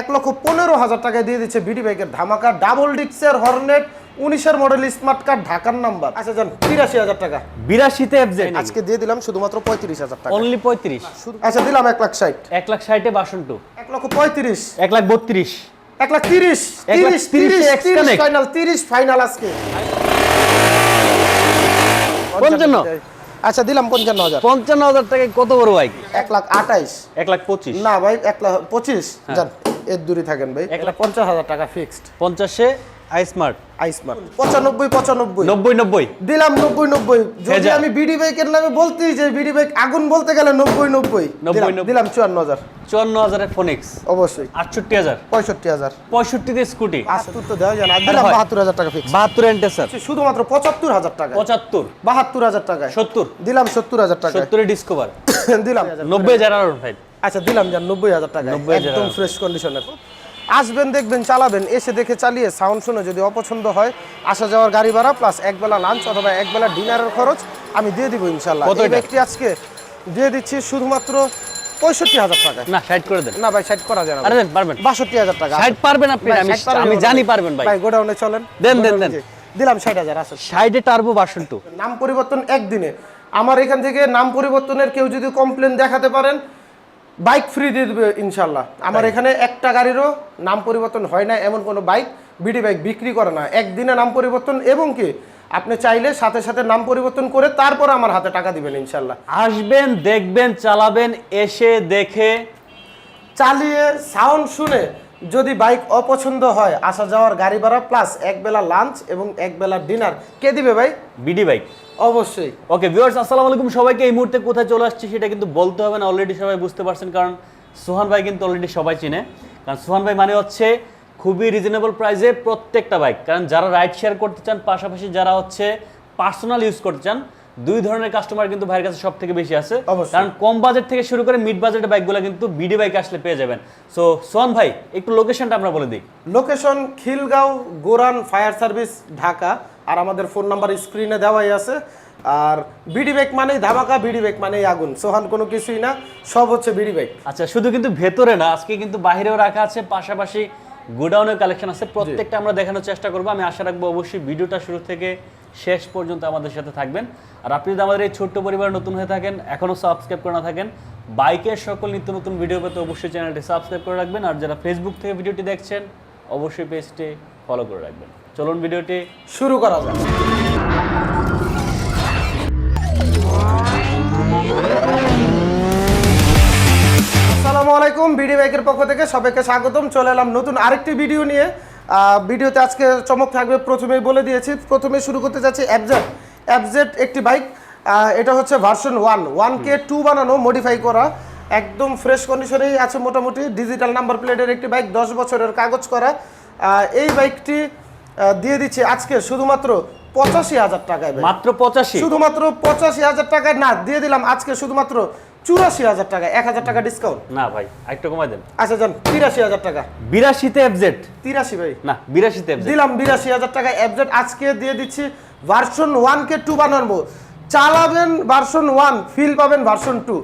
এক লক্ষ পনেরো হাজার টাকায় দিয়ে দিচ্ছে বিডি বাইকের ধামাকা ডাবল ডিক্সের হর্নেট উনিশের মডেল স্মার্ট কার্ড ঢাকার নাম্বার আচ্ছা যান তিরাশি হাজার টাকা। বিরাশিতে এফজেড আজকে দিয়ে দিলাম শুধুমাত্র পঁয়ত্রিশ হাজার টাকা। অনলি পঁয়ত্রিশ। আচ্ছা দিলাম এক লাখ ষাট। এক লাখ ষাটে বাসন টু এক লক্ষ পঁয়ত্রিশ। এক লাখ বত্রিশ। এক লাখ তিরিশ। তিরিশ তিরিশ তিরিশ ফাইনাল তিরিশ ফাইনাল আজকে। পঞ্চান্ন। আচ্ছা দিলাম পঞ্চান্ন হাজার। পঞ্চান্ন হাজার টাকায় কত বড় বাইক এক লাখ আঠাইশ। এক লাখ পঁচিশ। না ভাই এক লাখ পঁচিশ। যান এর দূরে থাকেন ভাই। এক পঞ্চাশ হাজার টাকা ফিক্সড পঞ্চাশে আই স্মার্ট আইসমার্ট পঁচানব্বই পঁচানব্বই। নব্বই নব্বই। দিলাম নব্বই নব্বই। যদি আমি বিডি বাইকের নামে বলতেই যে বিডি বাইক আগুন বলতে গেলে নব্বই নব্বই। দিলাম- চুয়ান্ন হাজার চুয়ান্ন হাজারের ফোনিক্স অবশ্যই। আটষট্টি হাজার পঁয়ষট্টি হাজার পঁয়ষট্টিতে স্কুটি বাহাত্তর তো দেওয়া যায় না। দিলাম বাহাত্তর হাজার টাকা ফিক্স বাহাত্তর এন্টেসার শুধুমাত্র পঁচাত্তর হাজার টাকা। পঁচাত্তর। বাহাত্তর হাজার টাকায়। সত্তর। দিলাম সত্তর হাজার টাকা সত্তরে ডিসকভার দিলাম। নব্বই হাজার আর ফাইভ আচ্ছা দিলাম যান নব্বই হাজার টাকা 90,000 একদম ফ্রেশ কন্ডিশনের আসবেন দেখবেন চালাবেন এসে দেখে চালিয়ে সাউন্ড শুনে যদি অপছন্দ হয় আসা যাওয়ার গাড়ি ভাড়া প্লাস একবেলা লাঞ্চ অথবা একবেলা ডিনারের খরচ আমি দিয়ে দিব ইনশাল্লাহ এই ব্যক্তি আজকে দিয়ে দিচ্ছি শুধুমাত্র পঁয়ষট্টি হাজার টাকা। না ষাট করে দেন। না ভাই ষাট করা যায় না পারবেন। বাষট্টি হাজার টাকা ষাট পারবেন আপনি আমি 60 পারবেন আমি না জানি পারবেন ভাই। ভাই গোডাউনে চলেন। দেন, দেন, দেন। দিলাম ষাট হাজার আসেন। ষাটে টার্বো বাসন নাম পরিবর্তন একদিনে। আমার এখান থেকে নাম পরিবর্তনের কেউ যদি কমপ্লেন দেখাতে পারেন বাইক ফ্রি দিয়ে দেবে ইনশাল্লাহ আমার এখানে একটা গাড়িরও নাম পরিবর্তন হয় না এমন কোনো বাইক বিডি বাইক বিক্রি করে না। একদিনে নাম পরিবর্তন এবং কি আপনি চাইলে সাথে সাথে নাম পরিবর্তন করে তারপর আমার হাতে টাকা দিবেন ইনশাল্লাহ আসবেন দেখবেন চালাবেন এসে দেখে চালিয়ে সাউন্ড শুনে যদি বাইক অপছন্দ হয় আসা যাওয়ার গাড়ি ভাড়া প্লাস একবেলা লাঞ্চ এবং একবেলা ডিনার কে দিবে ভাই? BD bike. অবশ্যই। ওকে ভিউয়ার্স আসসালামু আলাইকুম। সবাইকে এই মুহূর্তে কোথায় চলে আসছে সেটা কিন্তু বলতে হবে না। অলরেডি সবাই বুঝতে পারছেন কারণ সোহান ভাই কিন্তু অলরেডি সবাই চিনে। কারণ সোহান ভাই মানে হচ্ছে খুবই রিজনেবল প্রাইসে প্রত্যেকটা বাইক কারণ যারা রাইড শেয়ার করতে চান পাশাপাশি যারা হচ্ছে পার্সোনাল ইউজ করতে চান দুই ধরনের কাস্টমার কিন্তু ভাইয়ের কাছে সব থেকে বেশি আছে। কারণ কম বাজেট থেকে শুরু করে মিড বাজেটের বাইকগুলো কিন্তু বিডি বাইক আসলে পেয়ে যাবেন। সো সোহান ভাই একটু লোকেশনটা আমরা বলে দিই। Location Khilgaon Goran fire service Dhaka. আর আমাদের ফোন নাম্বার স্ক্রিনে দেওয়াই আছে। আর বিডি ব্যাগ মানেই ধামাকা বিডি ব্যাগ মানেই আগুন। সোহান কোনো কিছুই না সব হচ্ছে বিডি ব্যাগ। আচ্ছা শুধু কিন্তু ভেতরে না আজকে কিন্তু বাইরেও রাখা আছে পাশাপাশি গোডাউনের কালেকশন আছে। প্রত্যেকটা আমরা দেখানোর চেষ্টা করব। আমি আশা রাখব অবশ্যই ভিডিওটা শুরু থেকে শেষ পর্যন্ত আমাদের সাথে থাকবেন। আর আপনি যদি আমাদের এই ছোট্ট পরিবার নতুন হয়ে থাকেন এখনও সাবস্ক্রাইব করে না থাকেন বাইকের সকল নিত্য নতুন ভিডিও পেতে অবশ্যই চ্যানেলটি সাবস্ক্রাইব করে রাখবেন। আর যারা ফেসবুক থেকে ভিডিওটি দেখছেন অবশ্যই পেজটি ফলো করে রাখবেন। চলুন ভিডিওটি শুরু করা যাক। আসসালামু আলাইকুম বিডি বাইকের পক্ষ থেকে সবাইকে স্বাগতম। চলে এলাম নতুন আরেকটি ভিডিও নিয়ে। ভিডিওতে আজকে চমক থাকবে প্রথমেই বলে দিয়েছি প্রথমে শুরু করতে যাচ্ছি অ্যাবজেট অ্যাবজেট একটি বাইক এটা হচ্ছে ভার্সন ওয়ান ওয়ান কে টু বানানো মডিফাই করা। একদম ফ্রেশ কন্ডিশনেই আছে মোটামুটি। ডিজিটাল নাম্বার প্লেটের একটি বাইক দশ বছরের কাগজ করা। এই বাইকটি দিয়ে দিচ্ছি আজকে শুধুমাত্র পঁচাশি হাজার টাকায় মাত্র পঁচাশি? শুধুমাত্র পঁচাশি হাজার টাকায় না দিয়ে দিলাম আজকে শুধুমাত্র চুরাশি হাজার টাকা এক হাজার টাকা ডিসকাউন্ট না ভাই একটু কমাই দেন। আচ্ছা যান তিরাশি হাজার টাকা। বিরাশিতে এফজেড তিরাশি ভাই। না বিরাশিতে এফজেড দিলাম বিরাশি হাজার টাকা অ্যাপডেট আজকে দিয়ে দিচ্ছি ভার্সন ওয়ান কে টু বানাবো। চালাবেন ভার্সন ওয়ান ফিল পাবেন ভার্সন টু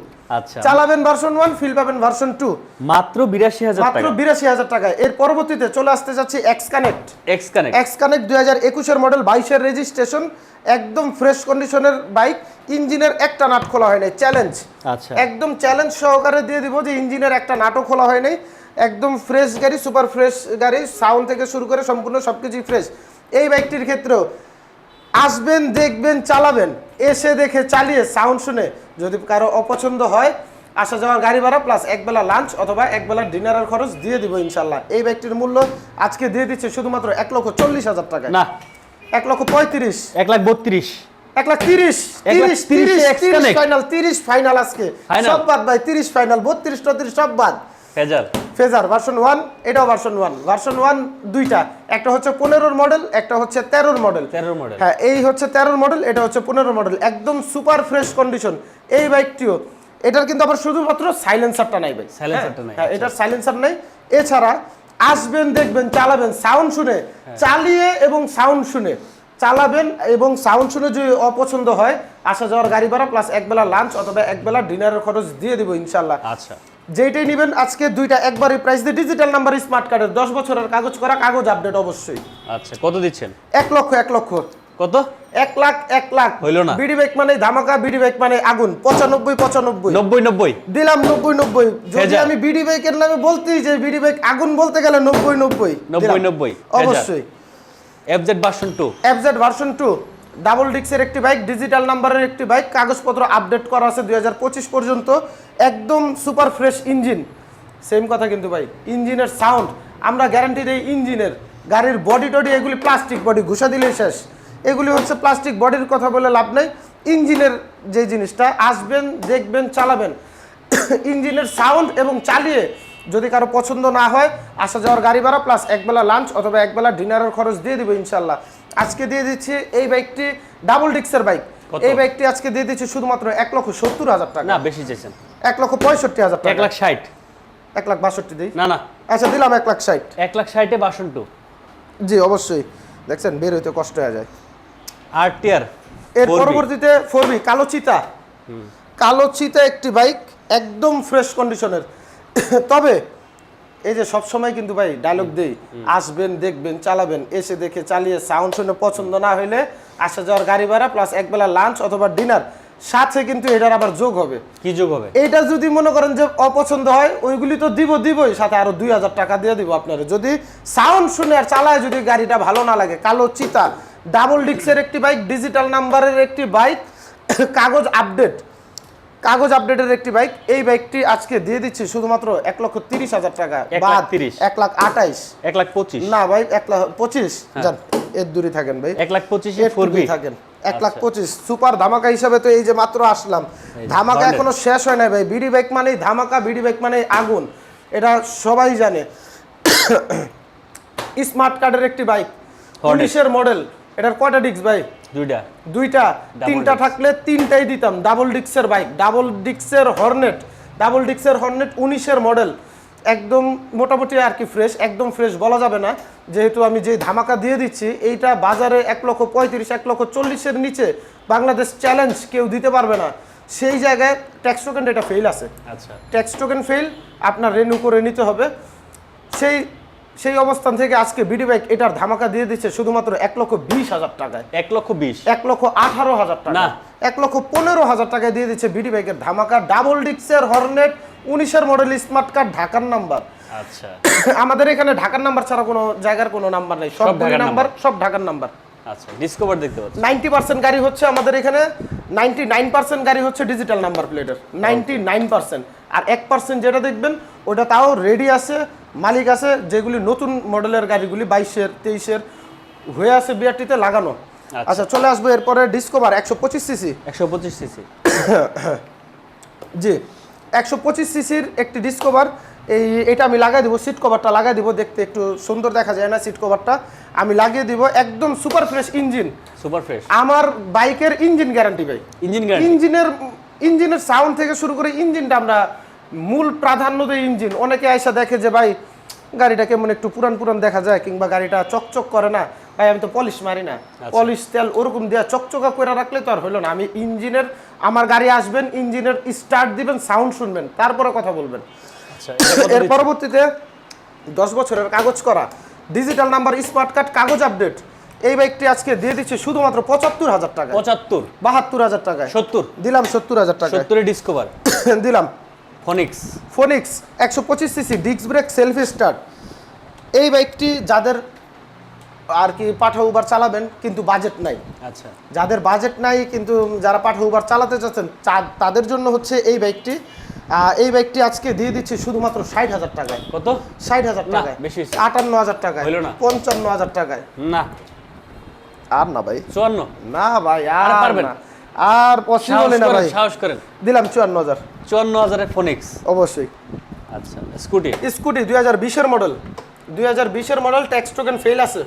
চালাবেন ভার্সন ওয়ান ফিল পাবেন ভার্সন টু মাত্র বিরাশি হাজার মাত্র বিরাশি হাজার টাকায় এর পরবর্তীতে চলে আসতে যাচ্ছি X connect X connect X connect দুই হাজার একুশের মডেল বাইশের রেজিস্ট্রেশন একদম ফ্রেশ কন্ডিশনের বাইক ইঞ্জিনের একটা নাট খোলা হয় নাই চ্যালেঞ্জ আচ্ছা। একদম চ্যালেঞ্জ সহকারে দিয়ে দিব যে ইঞ্জিনের একটা নাটক খোলা হয় নাই একদম ফ্রেশ গাড়ি সুপার ফ্রেশ গাড়ি সাউন্ড থেকে শুরু করে সম্পূর্ণ সব কিছুই ফ্রেশ এই বাইকটির ক্ষেত্রেও আসবেন দেখবেন চালাবেন এসে দেখে চালিয়ে সাউন্ড শুনে যদি কারও অপছন্দ হয় আসা যাওয়ার গাড়ি ভাড়া প্লাস একবেলা লাঞ্চ অথবা একবেলা ডিনারের খরচ দিয়ে দিব ইনশাল্লাহ এই ব্যক্তির মূল্য আজকে দিয়ে দিচ্ছে শুধুমাত্র এক লক্ষ চল্লিশ হাজার টাকা না। এক লক্ষ পঁয়ত্রিশ। এক লাখ বত্রিশ। এক লাখ তিরিশ। এক তিরিশ তিরিশে ফাইনাল তিরিশ ফাইনাল আজকে। সব বাদ ভাই তিরিশ ফাইনাল বত্রিশ চৌত্রিশ সব বাদ। ফেজার ফেজার ভার্সন ওয়ান এটাও ভার্সন ওয়ান ভার্সন ওয়ান দুইটা। একটা হচ্ছে পনেরোর মডেল একটা হচ্ছে তেরোর মডেল তেরোর মডেল হ্যাঁ এই হচ্ছে তেরোর মডেল এটা হচ্ছে পনেরো মডেল একদম সুপার ফ্রেশ কন্ডিশন এই বাইকটিও। এটার কিন্তু আবার শুধুমাত্র সাইলেন্সারটা নাই ভাই। Silencerটা নাই, হ্যাঁ এটার সাইলেন্সার নাই। এছাড়া আসবেন দেখবেন চালাবেন সাউন্ড শুনে। চালিয়ে এবং সাউন্ড শুনে। চালাবেন এবং সাউন্ড শুনে যদি অপছন্দ হয় আসা যাওয়ার গাড়ি ভাড়া প্লাস একবেলা লাঞ্চ অথবা একবেলা ডিনারের খরচ দিয়ে দিব ইনশাল্লাহ আচ্ছা। যেইটাই নেবেন আজকে দুইটা একবারই প্রাইস দিয়ে ডিজিটাল নাম্বার স্মার্ট কার্ডের দশ বছরের কাগজ করা কাগজ আপডেট অবশ্যই। আচ্ছা কত দিচ্ছেন? এক লক্ষ এক লক্ষ। কত? এক লাখ এক লাখ। হইল না। বিডি বাইক মানে ধামাকা বিডি বাইক মানে আগুন। পঁচানব্বই পঁচানব্বই। নব্বই নব্বই? দিলাম নব্বই নব্বই। যদি আমি বিডি বাইকের নামে বলতেই যে বিডি বাইক আগুন বলতে গেলে নব্বই নব্বই। নব্বই। নব্বই। অবশ্যই। FZ version two FZ version two double ডিক্সের একটি বাইক ডিজিটাল নাম্বারের একটি বাইক, কাগজপত্র আপডেট করা আছে দু হাজার পঁচিশ পর্যন্ত, একদম সুপার ফ্রেশ ইঞ্জিন সেম কথা কিন্তু ভাই ইঞ্জিনের সাউন্ড আমরা গ্যারান্টি দিই ইঞ্জিনের গাড়ির বডি টডি, এগুলি প্লাস্টিক বডি ঘুষা দিলেই শেষ। এগুলি হচ্ছে প্লাস্টিক বডির কথা বলে লাভ নেই। ইঞ্জিনের যে জিনিসটা, আসবেন, দেখবেন, চালাবেন। ইঞ্জিনের সাউন্ড এবং চালিয়ে যদি কারও পছন্দ না হয়, আসা যাওয়ার গাড়ি ভাড়া প্লাস একবেলা লাঞ্চ অথবা একবেলা ডিনারের খরচ দিয়ে দেবে ইনশাল্লাহ। আজকে দিয়ে দিচ্ছি এই বাইকটি ডাবল ডিক্সের বাইক। এই বাইকটি আজকে দিয়ে দিচ্ছি শুধুমাত্র এক লক্ষ সত্তর হাজার টাকা। না বেশি চাইছেন। এক লক্ষ পঁয়ষট্টি হাজার টাকা। এক লাখ ষাট। এক লাখ বাষট্টি দিই? না না। আচ্ছা দিলাম এক লাখ ষাট। এক লাখ ষাটে ভার্সন টু জি অবশ্যই। দেখছেন বের হইতে কষ্ট হয়ে যায়। আর টিয়ার। এর পরবর্তীতে ফোর বি কালো চিতা। কালো চিতা একটি বাইক একদম ফ্রেশ কন্ডিশনের। তবে এই যে সব সময় কিন্তু ভাই ডায়লগ দেই আসবেন দেখবেন চালাবেন এসে দেখে চালিয়ে সাউন্ড শুনে পছন্দ না হইলে আসা যাওয়ার গাড়ি ভাড়া প্লাস একবেলা লাঞ্চ অথবা ডিনার সাথে কিন্তু এটার আবার যোগ হবে। কি যোগ হবে? এইটা যদি মনে করেন যে অপছন্দ হয় ওইগুলি তো দিব দিবই সাথে আরও দুই হাজার টাকা দিয়ে দিব আপনারা। যদি সাউন্ড শুনে আর চালায় যদি গাড়িটা ভালো না লাগে কালো চিতা ডাবল ডিক্সের একটি বাইক ডিজিটাল নাম্বারের একটি বাইক কাগজ আপডেট কাগজ আপডেটের একটি বাইক এই বাইকটি আজকে দিয়ে দিচ্ছি শুধুমাত্র এক লক্ষ তিরিশ হাজার টাকা। লাখ তিরিশ। এক লাখ আঠাইশ। এক লাখ পঁচিশ। না ভাই এক লাখ পঁচিশ। যান এর দূরে থাকেন ভাই। এক লাখ পঁচিশে বি থাকেন। এক লাখ পঁচিশ। সুপার ধামাকা হিসাবে তো এই যে মাত্র আসলাম। ধামাকা। এখনও শেষ হয় নাই ভাই। বিডি বাইক মানেই ধামাকা বিডি বাইক মানে আগুন। এটা সবাই জানে। স্মার্ট কার্ডের একটি বাইক। উনিশের মডেল এটার কয়টা ডিস্ক ভাই? দুইটা? দুইটা। তিনটা থাকলে তিনটাই দিতাম। ডাবল ডিক্সের বাইক ডাবল ডিক্সের হর্নেট ডাবল ডিক্সের হর্নেট উনিশের মডেল একদম মোটামুটি আর কি ফ্রেশ একদম ফ্রেশ বলা যাবে না। যেহেতু আমি যে ধামাকা দিয়ে দিচ্ছি এইটা বাজারে এক লক্ষ পঁয়ত্রিশ এক লক্ষ চল্লিশের নিচে বাংলাদেশ চ্যালেঞ্জ কেউ দিতে পারবে না। সেই জায়গায় ট্যাক্স টোকেন এটা ফেল আছে। আচ্ছা। ট্যাক্স টোকেন ফেল আপনার রেনু করে নিতে হবে। সেই সেই অবস্থান থেকে আজকে বিডি বাইক এটার ধামাকা দিয়ে দিচ্ছে শুধুমাত্র এক লক্ষ বিশ হাজার টাকায়। এক লক্ষ বিশ? এক লক্ষ আঠারো হাজার টাকা এক লক্ষ পনেরো হাজার টাকায় দিয়ে দিচ্ছে বিডি বাইকের ধামাকা ডাবল ডিক্সের হর্নেট উনিশের মডেল স্মার্ট কার্ড ঢাকার নাম্বার। আচ্ছা। আমাদের এখানে ঢাকার নাম্বার ছাড়া কোনো জায়গার কোনো নাম্বার নেই। সব ঢাকার নাম্বার। সব ঢাকার নাম্বার। আচ্ছা ডিসকভার দেখতে পাচ্ছি। নাইনটি পার্সেন্ট গাড়ি হচ্ছে আমাদের এখানে নাইনটি নাইন পার্সেন্ট গাড়ি হচ্ছে ডিজিটাল নাম্বার প্লেটের নাইনটি নাইন পার্সেন্ট। আর এক পার্সেন্ট যেটা দেখবেন ওটা তাও রেডি আছে মালিক আছে যেগুলি নতুন মডেলের গাড়িগুলি বাইশের তেইশের হয়ে আছে বিআরটিতে লাগানো। আচ্ছা। আচ্ছা চলে আসব এরপরে ডিসকভার একশো পঁচিশ সিসি একশো পঁচিশ সিসি জি একশো পঁচিশ সিসির একটি ডিসকভার এই এটা আমি লাগাই দিব সিট কভারটা লাগাই দিব দেখতে একটু সুন্দর দেখা যায় না সিট কভারটা আমি লাগিয়ে দিব একদম super fresh engine super fresh আমার বাইকের ইঞ্জিন গ্যারান্টি ভাই। ইঞ্জিন ইঞ্জিনের ইঞ্জিনের সাউন্ড থেকে শুরু করে ইঞ্জিনটা আমরা মূল প্রাধান্য দিই ইঞ্জিন। অনেকে আয়সা দেখে যে ভাই গাড়িটা কেমন একটু পুরান পুরান দেখা যায় কিংবা গাড়িটা চকচক করে না? ভাই আমি তো পলিশ মারি না। পলিশ তেল ওরকম দেওয়া চকচকা করে রাখলে তো আর হলো না। আমি ইঞ্জিনের আমার গাড়ি আসবেন ইঞ্জিনের স্টার্ট দিবেন সাউন্ড শুনবেন তারপরে কথা বলবেন। আচ্ছা এর পরবর্তীতে দশ বছরের কাগজ করা। ডিজিটাল নাম্বার স্মার্ট কার্ড কাগজ আপডেট এই বাইকটি আজকে দিয়ে দিচ্ছে শুধুমাত্র পঁচাত্তর হাজার টাকা পঁচাত্তর? বাহাত্তর হাজার টাকায়। সত্তর? দিলাম সত্তর হাজার টাকা সত্তরে ডিসকভার দিলাম। ফনিক্স ফোনিক্স একশো পঁচিশ CC disc brake selfie start এই বাইকটি যাদের আর কি পাঠা উবার চালাবেন কিন্তু বাজেট নাই। আচ্ছা। যাদের বাজেট নাই কিন্তু যারা পাঠা উবার চালাতে চাচ্ছেন তাদের জন্য হচ্ছে এই বাইকটি। এই বাইকটি আজকে দিয়ে দিচ্ছি শুধুমাত্র ষাট হাজার টাকায়। কত? ষাট হাজার টাকায়। বেশি আটান্ন হাজার টাকায়। পঞ্চান্ন হাজার টাকায়। না। আর না ভাই। চুয়ান্ন। না ভাই আর আর পারবেন? না। আর পসিবল না ভাই? সাহস করেন। দিলাম চুয়ান্ন হাজার। চুয়ান্ন হাজারের ফোনিক্স অবশ্যই। আচ্ছা স্কুটি? স্কুটি দুই হাজার বিশের মডেল দুই হাজার বিশের মডেল ট্যাক্স টোকেন ফেল আছে।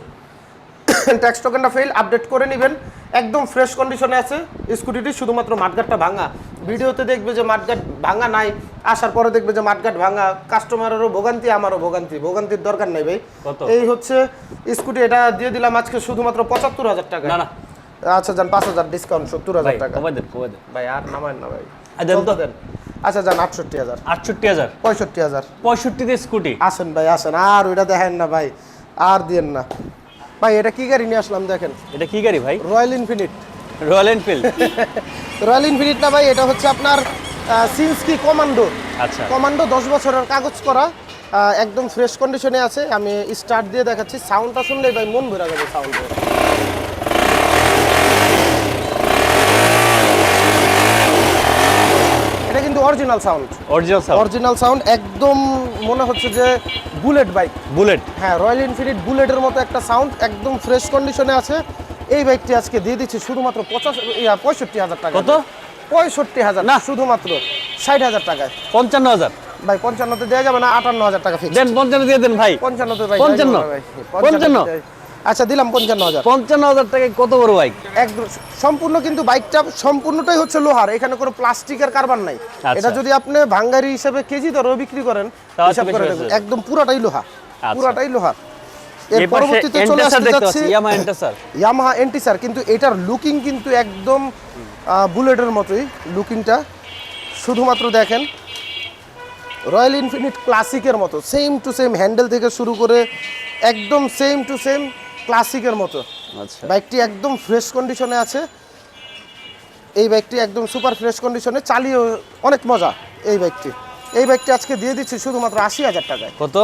ট্যাক্স টোকেনটা ফেল আপডেট করে নেবেন। একদম ফ্রেশ কন্ডিশনে আছে। স্কুটিটি শুধুমাত্র মাঠগাটটা ভাঙা। ভিডিওতে দেখবে যে মাঠগাট ভাঙা নাই। আসার পরে দেখবে যে মাঠগাট ভাঙা। কাস্টমারেরও ভোগান্তি আমারও ভোগান্তি। ভোগান্তির দরকার নাই ভাই? এই হচ্ছে স্কুটি এটা দিয়ে দিলাম আজকে শুধুমাত্র পঁচাত্তর হাজার টাকা না না। আচ্ছা যান পাঁচ হাজার ডিসকাউন্ট সত্তর হাজার টাকা। কমাই দেন কমাই দেন। ভাই আর নামায় না ভাই। দেন তো। দেন। আচ্ছা যান আটষট্টি হাজার। আটষট্টি হাজার? পঁয়ষট্টি হাজার। পঁয়ষট্টিতে স্কুটি? আসেন ভাই আসেন। আর ওইটা দেখেন না ভাই। আর দিয়েন না। ভাই এটা কি গাড়ি নিয়ে আসলাম দেখেন। এটা কি গাড়ি ভাই? Royal infinite Royal Enfield? Royal infinite না ভাই এটা হচ্ছে আপনার সিন্সকি কমান্ডো। আচ্ছা। কমান্ডো দশ বছরের কাগজ করা একদম ফ্রেশ কন্ডিশনে আছে। আমি স্টার্ট দিয়ে দেখাচ্ছি। সাউন্ডটা শুনলেই ভাই মন ভরে যাবে সাউন্ড এটা কিন্তু original sound original sound original sound একদম মনে হচ্ছে যে বুলেট বাইক। বুলেট। হ্যাঁ রয়্যাল এনফিল্ড বুলেটের মতো একটা সাউন্ড একদম ফ্রেশ কন্ডিশনে আছে। এই বাইকটি আজকে দিয়ে দিচ্ছি শুধুমাত্র পঁচাশ পঁয়ষট্টি হাজার টাকা কত? পঁয়ষট্টি হাজার না। শুধুমাত্র ষাট হাজার টাকায়। পঞ্চান্ন হাজার। ভাই পঞ্চান্নতে দেওয়া যাবে না আটান্ন হাজার টাকা ফিক্স দেন পঞ্চান্ন দিয়ে দেন ভাই। পঞ্চান্নতে ভাই পঞ্চান্ন? পঞ্চান্ন? আচ্ছা দিলাম পঞ্চান্ন হাজার। পঞ্চান্ন হাজার টাকায় কত বড় বাইক একদম সম্পূর্ণ কিন্তু বাইকটা সম্পূর্ণটাই হচ্ছে লোহার এখানে কোনো প্লাস্টিকের কারবার নাই। আচ্ছা। এটা যদি আপনি ভাঙ্গারি হিসেবে কেজি দরেও বিক্রি করেন হিসাব করে। একদম পুরাটাই লোহা পুরাটাই লোহা। এর পরবর্তীতে চলে আসতে যাচ্ছি পাচ্ছি এন্টাসার ইয়ামাহা এন্টিসার কিন্তু এটার লুকিং কিন্তু একদম বুলেটের মতোই। লুকিংটা শুধুমাত্র দেখেন রয়্যাল ইনফিনিট ক্লাসিকের মতো সেম টু সেম হ্যান্ডেল থেকে শুরু করে একদম সেম টু সেম ক্লাসিকের মতো। আচ্ছা। বাইকটি একদম ফ্রেশ কন্ডিশনে আছে। এই বাইকটি একদম সুপার ফ্রেশ কন্ডিশনে চালিয়ে অনেক মজা এই বাইকটি। এই বাইকটি আজকে দিয়ে দিচ্ছি শুধুমাত্র আশি হাজার টাকায়। কত?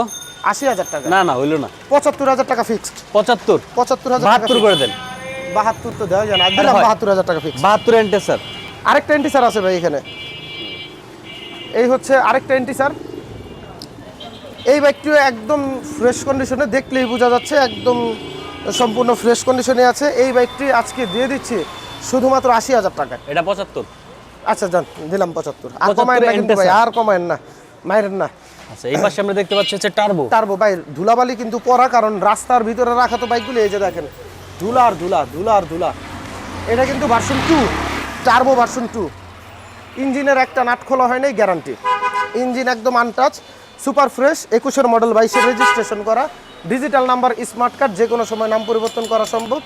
আশি হাজার টাকা না না হইল না। পঁচাত্তর হাজার টাকা ফিক্সড পঁচাত্তর? পঁচাত্তর হাজার বাহাত্তর করে দেন। বাহাত্তর তো দেওয়া যায় না। একদম বাহাত্তর হাজার টাকা ফিক্সড বাহাত্তর এন্টাসার আরেকটা এন্টি স্যার আছে ভাই এখানে। এই হচ্ছে আরেকটা এন্টি স্যার। এই বাইকটিও একদম ফ্রেশ কন্ডিশনে দেখলেই বোঝা যাচ্ছে একদম সম্পূর্ণ ফ্রেশ কন্ডিশনে আছে। এই বাইকটি আজকে দিয়ে দিচ্ছি শুধুমাত্র আশি হাজার টাকায়। এটা পঁচাত্তর। আচ্ছা যান দিলাম পঁচাত্তর। আর 75 কমায়েন না কিন্তু ভাই আর কমায়েন না মায়ের না। আচ্ছা এই পাশে আমরা দেখতে পাচ্ছি হচ্ছে টার্বো টার্বো ভাই ধুলাবালি কিন্তু পড়া কারণ রাস্তার ভিতরে রাখা তো বাইকগুলো এই যে দেখেন ধুলা আর ধুলা ধুলা আর ধুলা এটা কিন্তু version two turbo version two ইঞ্জিনের একটা নাট খোলা হয় নাই গ্যারান্টি ইঞ্জিন একদম আনটাচ সুপার ফ্রেশ একুশের মডেল বাইশের রেজিস্ট্রেশন করা। ডিজিটাল নাম্বার স্মার্ট কার্ড যে কোনো সময় নাম পরিবর্তন করা সম্ভব।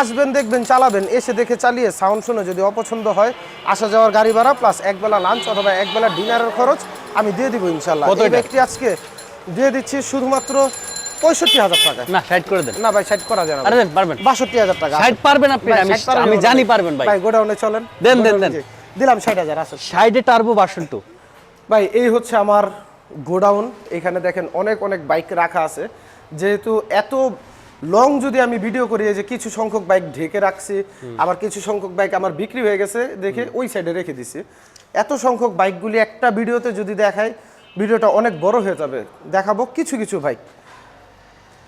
আসবেন দেখবেন চালাবেন এসে দেখে চালিয়ে সাউন্ড শুনে যদি অপছন্দ হয় আসা যাওয়ার গাড়ি ভাড়া প্লাস একবেলা লাঞ্চ অথবা একবেলা ডিনারের খরচ আমি দিয়ে দিব ইনশাল্লাহ এই এটা? আজকে দিয়ে দিচ্ছি শুধুমাত্র পঁয়ষট্টি হাজার টাকা। না করে দেন। না ভাই করা যায় না পারবেন। বাষট্টি হাজার টাকা ষাট পারবেন আপনি আমি 60 পারবেন আমি না জানি পারবেন ভাই। ভাই গোডাউনে চলেন। দেন, দেন, দেন। দিলাম ষাট হাজার আসেন। সাইডে টার্বো ভার্সন ভাই এই হচ্ছে আমার গোডাউন এখানে দেখেন অনেক অনেক বাইক রাখা আছে। যেহেতু এত লং যদি আমি ভিডিও করি যে কিছু সংখ্যক বাইক ঢেকে রাখছি আবার কিছু সংখ্যক বাইক আমার বিক্রি হয়ে গেছে দেখে ওই সাইডে রেখে দিছি। এত সংখ্যক বাইকগুলি একটা ভিডিওতে যদি দেখাই ভিডিওটা অনেক বড় হয়ে যাবে। দেখাবো কিছু কিছু বাইক।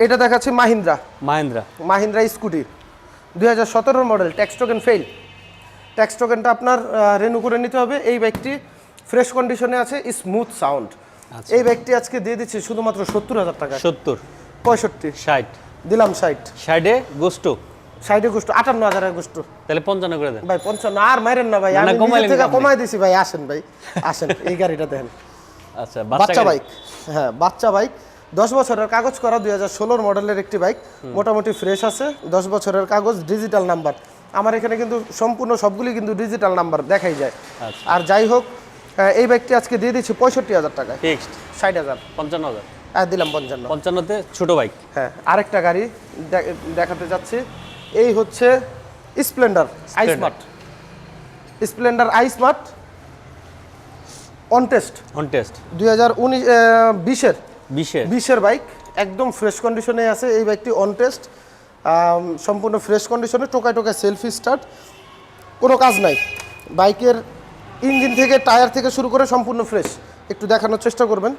এটা দেখাচ্ছে মাহিন্দ্রা। মাহিন্দ্রা। মাহিন্দ্রা স্কুটি। দুই হাজার সতেরোর model tax token fail tax টোকেনটা আপনার রেনু করে নিতে হবে। এই বাইকটি ফ্রেশ কন্ডিশনে আছে স্মুথ সাউন্ড এই বাইকটি আজকে দিয়ে দিচ্ছি শুধুমাত্র সত্তর হাজার টাকা সত্তর। পঁয়ষট্টি। ষাট। দিলাম ষাট। সাইডে গোস্টো ষাটে গোষ্ঠ আটান্ন হাজারের গোষ্ঠ তাহলে পঞ্চান্ন করে দেন। ভাই পঞ্চান্ন আর মাইরেন না ভাই আমি থেকে কমাই দিছি ভাই আসেন ভাই আসেন এই গাড়িটা দেখেন। আচ্ছা বাচ্চা বাইক হ্যাঁ বাচ্চা বাইক। দশ বছরের কাগজ করা দুই হাজার ষোলোর মডেলের একটি বাইক মোটামুটি ফ্রেশ আছে। দশ বছরের কাগজ ডিজিটাল নাম্বার। আমার এখানে কিন্তু সম্পূর্ণ সবগুলি কিন্তু ডিজিটাল নাম্বার দেখাই যায়। আচ্ছা। আর যাই হোক এই বাইকটি আজকে দিয়ে দিচ্ছি পঁয়ষট্টি হাজার টাকা ফিক্সড ষাট হাজার। পঞ্চান্ন হাজার। আর দিলাম পঞ্চান্ন। পঞ্চান্নতে ছোট বাইক হ্যাঁ আরেকটা গাড়ি দেখাতে যাচ্ছি। এই হচ্ছে Splendor iSmart Splendor iSmart on test on test দুই হাজার উনিশ বিশের। বিশের। বিশের বাইক একদম ফ্রেশ কন্ডিশনে আছে এই বাইকটি অন টেস্ট সম্পূর্ণ ফ্রেশ কন্ডিশনে টোকায় টোকায় সেলফি স্টার্ট কোনো কাজ নাই। বাইকের ইঞ্জিন থেকে টায়ার থেকে শুরু করে সম্পূর্ণ ফ্রেশ একটু দেখানোর চেষ্টা করবেন।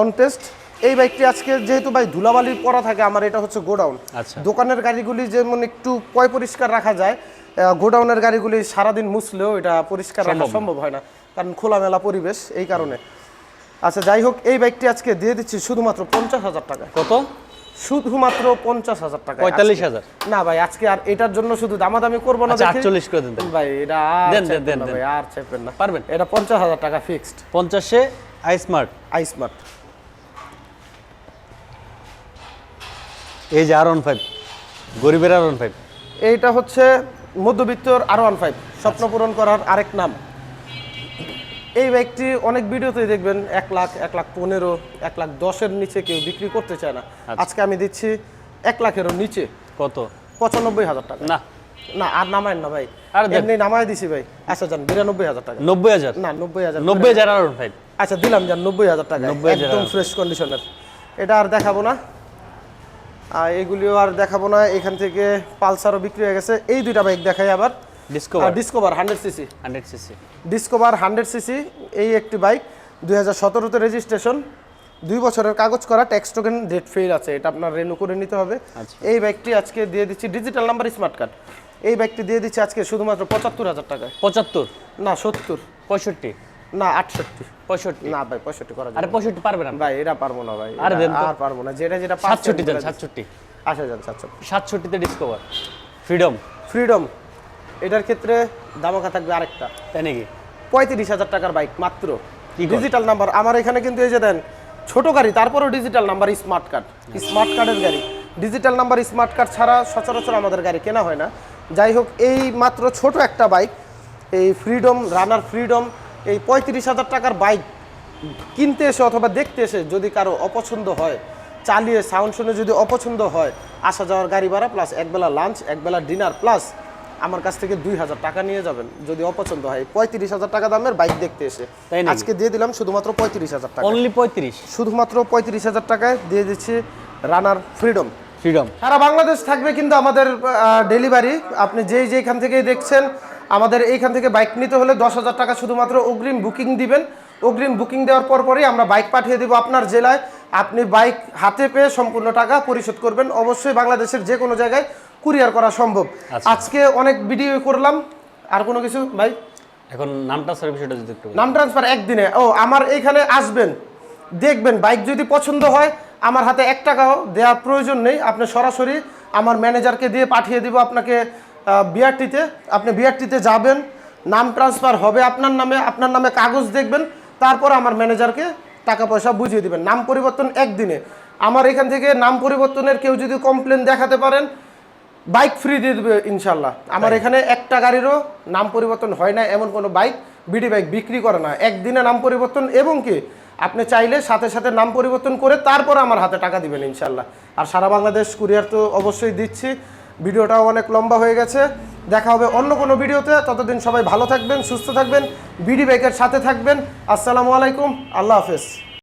অন টেস্ট এই বাইকটি আজকে যেহেতু ভাই ধুলাবালি পরা থাকে আমার এটা হচ্ছে গোডাউন। আচ্ছা। দোকানের গাড়িগুলি যেমন একটু পয় পরিষ্কার রাখা যায় গোডাউনের গাড়িগুলি সারাদিন মুছলেও এটা পরিষ্কার রাখা সম্ভব সম্ভব হয় না কারণ খোলামেলা পরিবেশ এই কারণে। আচ্ছা যাই হোক এই বাইকটি আজকে দিয়ে দিচ্ছি শুধুমাত্র পঞ্চাশ হাজার টাকা কত? শুধুমাত্র পঞ্চাশ হাজার টাকা পঁয়তাল্লিশ হাজার। না ভাই আজকে আর এটার জন্য শুধু দামাদামি করব না আচ্ছা আটচল্লিশ করে দেন ভাই এটা দেন, দেন, দেন, ভাই আর চাইবেন না। পারবেন। এটা পঞ্চাশ হাজার টাকা ফিক্সড পঞ্চাশে আই স্মার্ট আইসমার্ট এই যে আর ওয়ান ফাইভ গরিবের আর ওয়ান ফাইভ এইটা হচ্ছে মধ্যবিত্তর আর ওয়ান ফাইভ স্বপ্ন পূরণ করার আরেক নাম। এই বাইকটি অনেক ভিডিওতেই দেখবেন এক লাখ এক লাখ পনেরো এক লাখ দশের নিচে কেউ বিক্রি করতে চায় না। আজকে আমি দিচ্ছি এক লাখেরও নিচে। কত? পঁচানব্বই হাজার টাকা। না। না আর নামায় না ভাই। আর এমনি নামায় দিছি ভাই আচ্ছা যান বিরানব্বই হাজার টাকা। নব্বই হাজার? না নব্বই হাজার। নব্বই হাজার আর ভাই। আচ্ছা দিলাম যান নব্বই হাজার টাকা। 90,000 একদম ফ্রেশ কন্ডিশনের। এটা আর দেখাবো না। আর এগুলিও আর দেখাবো না। এখান থেকে পালসারও বিক্রি হয়ে গেছে। এই দুইটা বাইক দেখাই আবার। Discover Discover hundred CC hundred CC Discover hundred CC এই একটি বাইক দুই হাজার সতেরোতে রেজিস্ট্রেশন দুই বছরের কাগজ করা ট্যাক্স টোকেন ডেট ফেল আছে এটা আপনার রেনু করে নিতে হবে। আচ্ছা। এই বাইকটি আজকে দিয়ে দিচ্ছি ডিজিটাল নাম্বার স্মার্ট কার্ড এই বাইকটি দিয়ে দিচ্ছি আজকে শুধুমাত্র পঁচাত্তর হাজার টাকায়। পঁচাত্তর? না সত্তর। পঁয়ষট্টি? না আটষট্টি। পঁয়ষট্টি? না ভাই পঁয়ষট্টি করা আরে পঁয়ষট্টি পারবে না? ভাই এটা পারব না ভাই আরে পারব না। যেটা যেটা সাতষট্টি। সাতষট্টি। আসা যান সাতষট্টি। সাতষট্টিতে ডিসকভার ফ্রিডম ফ্রিডম এটার ক্ষেত্রে দামাকা থাকবে আরেকটা। তাই নাকি? পঁয়ত্রিশ হাজার টাকার বাইক মাত্র। কি ডিজিটাল নাম্বার আমার এখানে কিন্তু এই যে দেন ছোট গাড়ি তারপরেও digital number smart card smart কার্ডের গাড়ি। ডিজিটাল নাম্বার স্মার্ট কার্ড ছাড়া সচরাচর আমাদের গাড়ি কেনা হয় না। যাই হোক এই মাত্র ছোট একটা বাইক এই ফ্রিডম রানার ফ্রিডম এই পঁয়ত্রিশ হাজার টাকার বাইক কিনতে এসে অথবা দেখতে এসে যদি কারও অপছন্দ হয় চালিয়ে সাউন্ড শুনে যদি অপছন্দ হয় আসা যাওয়ার গাড়ি ভাড়া প্লাস একবেলা লাঞ্চ একবেলা ডিনার প্লাস আমার কাছ থেকে দুই হাজার টাকা নিয়ে যাবেন। যদি অপছন্দ হয় পঁয়ত্রিশ হাজার টাকা দামের বাইক দেখতে এসে। আজকে দিয়ে দিলাম শুধুমাত্র পঁয়ত্রিশ হাজার টাকা। অনলি পঁয়ত্রিশ? শুধুমাত্র পঁয়ত্রিশ হাজার টাকায় দিয়ে দিচ্ছি রানার ফ্রিডম ফ্রিডম সারা বাংলাদেশ থাকবে কিন্তু আমাদের ডেলিভারি আপনি যেই যেখান থেকেই দেখছেন আমাদের এইখান থেকে বাইক নিতে হলে দশ হাজার টাকা শুধুমাত্র অগ্রিম বুকিং দিবেন। অগ্রিম বুকিং দেওয়ার পর পরই আমরা বাইক পাঠিয়ে দেবো আপনার জেলায়। আপনি বাইক হাতে পেয়ে সম্পূর্ণ টাকা পরিশোধ করবেন। অবশ্যই বাংলাদেশের যে কোনো জায়গায় কুরিয়ার করা সম্ভব। আচ্ছা। আজকে অনেক ভিডিও করলাম। আর কোনো কিছু? ভাই? এখন নাম স্যার বিষয়টা যদি একটু নাম ট্রান্সফার একদিনে। ও আমার এইখানে আসবেন। দেখবেন বাইক যদি পছন্দ হয় আমার হাতে এক টাকাও দেওয়ার প্রয়োজন নেই। আপনি সরাসরি আমার ম্যানেজারকে দিয়ে পাঠিয়ে দিব আপনাকে বিআরটিতে আপনি বিআরটিতে যাবেন। নাম ট্রান্সফার হবে আপনার নামে। আপনার নামে কাগজ দেখবেন। তারপর আমার ম্যানেজারকে টাকা পয়সা বুঝিয়ে দিবেন। নাম পরিবর্তন একদিনে। আমার এখান থেকে নাম পরিবর্তনের কেউ যদি কমপ্লেন দেখাতে পারেন বাইক ফ্রি দিয়ে দেবে ইনশাল্লাহ আমার এখানে একটা গাড়িরও নাম পরিবর্তন হয় না এমন কোনো বাইক বিডি বাইক বিক্রি করে না। একদিনে নাম পরিবর্তন এবং কি আপনি চাইলে সাথে সাথে নাম পরিবর্তন করে তারপর আমার হাতে টাকা দিবেন ইনশাল্লাহ আর সারা বাংলাদেশ কুরিয়ার তো অবশ্যই দিচ্ছি। ভিডিওটাও অনেক লম্বা হয়ে গেছে। দেখা হবে অন্য কোনো ভিডিওতে। ততদিন সবাই ভালো থাকবেন সুস্থ থাকবেন বিডি বাইকের সাথে থাকবেন। আসসালামু আলাইকুম আল্লাহ হাফেজ।